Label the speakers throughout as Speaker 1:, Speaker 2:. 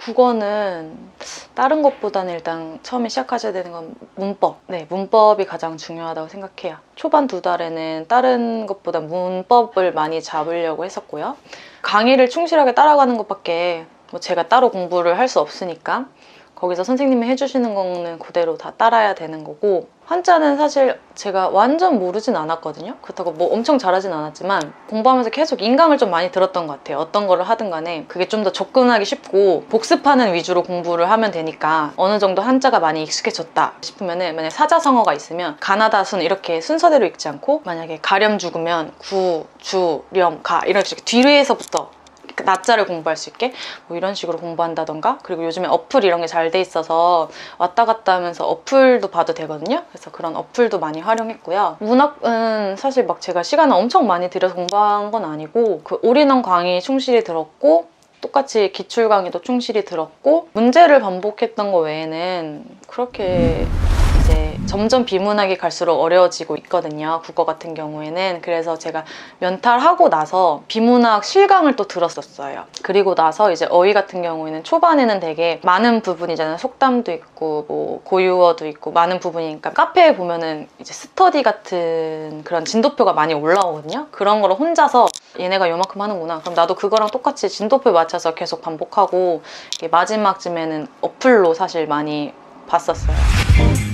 Speaker 1: 국어는 다른 것보다는 일단 처음에 시작하셔야 되는 건 문법. 네, 문법이 가장 중요하다고 생각해요. 초반 두 달에는 다른 것보다 문법을 많이 잡으려고 했었고요. 강의를 충실하게 따라가는 것밖에 뭐 제가 따로 공부를 할 수 없으니까 거기서 선생님이 해주시는 거는 그대로 다 따라야 되는 거고 한자는 사실 제가 완전 모르진 않았거든요. 그렇다고 뭐 엄청 잘하진 않았지만 공부하면서 계속 인강을 좀 많이 들었던 것 같아요. 어떤 거를 하든 간에. 그게 좀 더 접근하기 쉽고 복습하는 위주로 공부를 하면 되니까 어느 정도 한자가 많이 익숙해졌다 싶으면 은 만약에 사자성어가 있으면 가나다 순 이렇게 순서대로 읽지 않고 만약에 가렴 죽으면 구, 주, 렴, 가 이런 식으로 뒤에서부터 낮자를 공부할 수 있게? 뭐 이런 식으로 공부한다던가? 그리고 요즘에 어플 이런 게 잘 돼 있어서 왔다 갔다 하면서 어플도 봐도 되거든요? 그래서 그런 어플도 많이 활용했고요. 문학은 사실 막 제가 시간을 엄청 많이 들여서 공부한 건 아니고 그 올인원 강의 충실히 들었고 똑같이 기출 강의도 충실히 들었고 문제를 반복했던 거 외에는 그렇게 점점 비문학이 갈수록 어려워지고 있거든요. 국어 같은 경우에는. 그래서 제가 면탈하고 나서 비문학 실강을 또 들었었어요. 그리고 나서 이제 어휘 같은 경우에는 초반에는 되게 많은 부분이잖아요. 속담도 있고 뭐 고유어도 있고 많은 부분이니까 카페에 보면은 이제 스터디 같은 그런 진도표가 많이 올라오거든요. 그런 거를 혼자서 얘네가 요만큼 하는구나. 그럼 나도 그거랑 똑같이 진도표 맞춰서 계속 반복하고 마지막쯤에는 어플로 사실 많이 봤었어요.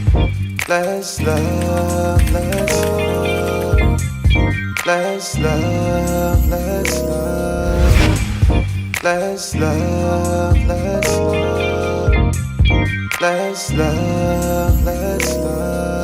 Speaker 2: Let's love, let's love. Let's love, let's love. Let's love, let's love. Let's love, let's love.